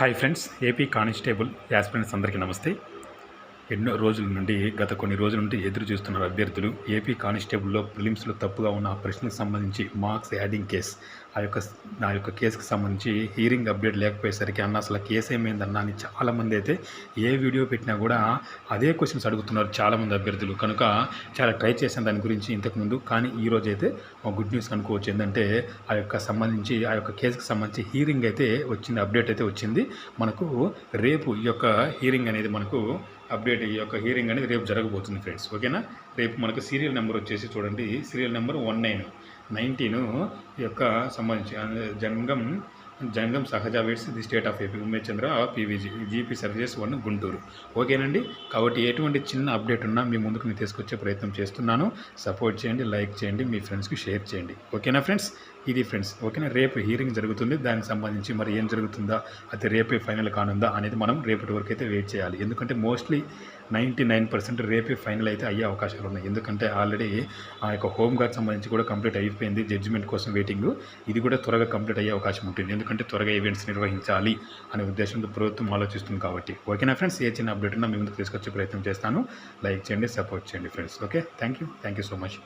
Hi friends AP constable aspirants అందరికీ నమస్తే. ఎన్నో రోజుల నుండి గత కొన్ని రోజుల నుండి ఎదురు చూస్తున్నారు అభ్యర్థులు. ఏపీ కానిస్టేబుల్లో ప్రిలిమ్స్లో తప్పుగా ఉన్న ఆ ప్రశ్నకు సంబంధించి మార్క్స్ యాడింగ్ కేస్. ఆ యొక్క ఆ యొక్క కేసుకు సంబంధించి హీరింగ్ అప్డేట్ లేకపోయేసరికి అన్న అసలు కేసు ఏమైందన్న అని చాలామంది అయితే ఏ వీడియో పెట్టినా కూడా అదే క్వశ్చన్స్ అడుగుతున్నారు చాలామంది అభ్యర్థులు. కనుక చాలా ట్రై చేశాను దాని గురించి ఇంతకుముందు. కానీ ఈ రోజు అయితే ఒక గుడ్ న్యూస్ అనుకోవచ్చు. ఏంటంటే ఆ యొక్క సంబంధించి ఆ యొక్క కేసుకి సంబంధించి హీరింగ్ అయితే వచ్చింది అప్డేట్ అయితే వచ్చింది. మనకు రేపు ఈ యొక్క హీరింగ్ అనేది మనకు అప్డేట్ ఈ యొక్క హీరింగ్ అనేది రేపు జరగబోతుంది ఫ్రెండ్స్ ఓకేనా? రేపు మనకు సీరియల్ నెంబర్ వచ్చేసి చూడండి. Serial number one nine nineteen ఈ యొక్క సంబంధించి Jangam Jangam సహజావేట్స్ the state of AP Umesh Chandra PVG GP services one Guntur. ఓకేనండి? కాబట్టి ఎటువంటి చిన్న అప్డేట్ ఉన్నా మీ ముందుకు నేను తీసుకొచ్చే ప్రయత్నం చేస్తున్నాను. సపోర్ట్ చేయండి లైక్ చేయండి మీ ఫ్రెండ్స్కి షేర్ చేయండి. ఓకేనా ఫ్రెండ్స్ ఇది ఫ్రెండ్స్ ఓకేనా? రేపు హీరింగ్ జరుగుతుంది. దానికి సంబంధించి మరి ఏం జరుగుతుందా? అది రేపే ఫైనల్ కానుందా? అనేది మనం రేపటి వరకు అయితే వెయిట్ చేయాలి. ఎందుకంటే మోస్ట్లీ నైంటీ నైన్ పర్సెంట్ రేపే ఫైనల్ అయితే అయ్యే అవకాశాలు ఉన్నాయి. ఎందుకంటే ఆల్రెడీ ఆ యొక్క హోమ్ గార్డ్ సంబంధించి కూడా కంప్లీట్ అయిపోయింది జడ్జిమెంట్ కోసం వెయిటింగ్ ఇది కూడా త్వరగా కంప్లీట్ అయ్యే అవకాశం ఉంటుంది. ఎందుకంటే త్వరగా ఈవెంట్స్ నిర్వహించాలి అనే ఉద్దేశంతో ప్రభుత్వం ఆలోచిస్తుంది కాబట్టి. ఓకేనా ఫ్రెండ్స్? ఏ చిన్న అప్డేట్ ఉన్నా మీ ముందుకు తీసుకొచ్చే ప్రయత్నం చేస్తాను. లైక్ చేయండి సపోర్ట్ చేయండి friends okay thank you thank you so much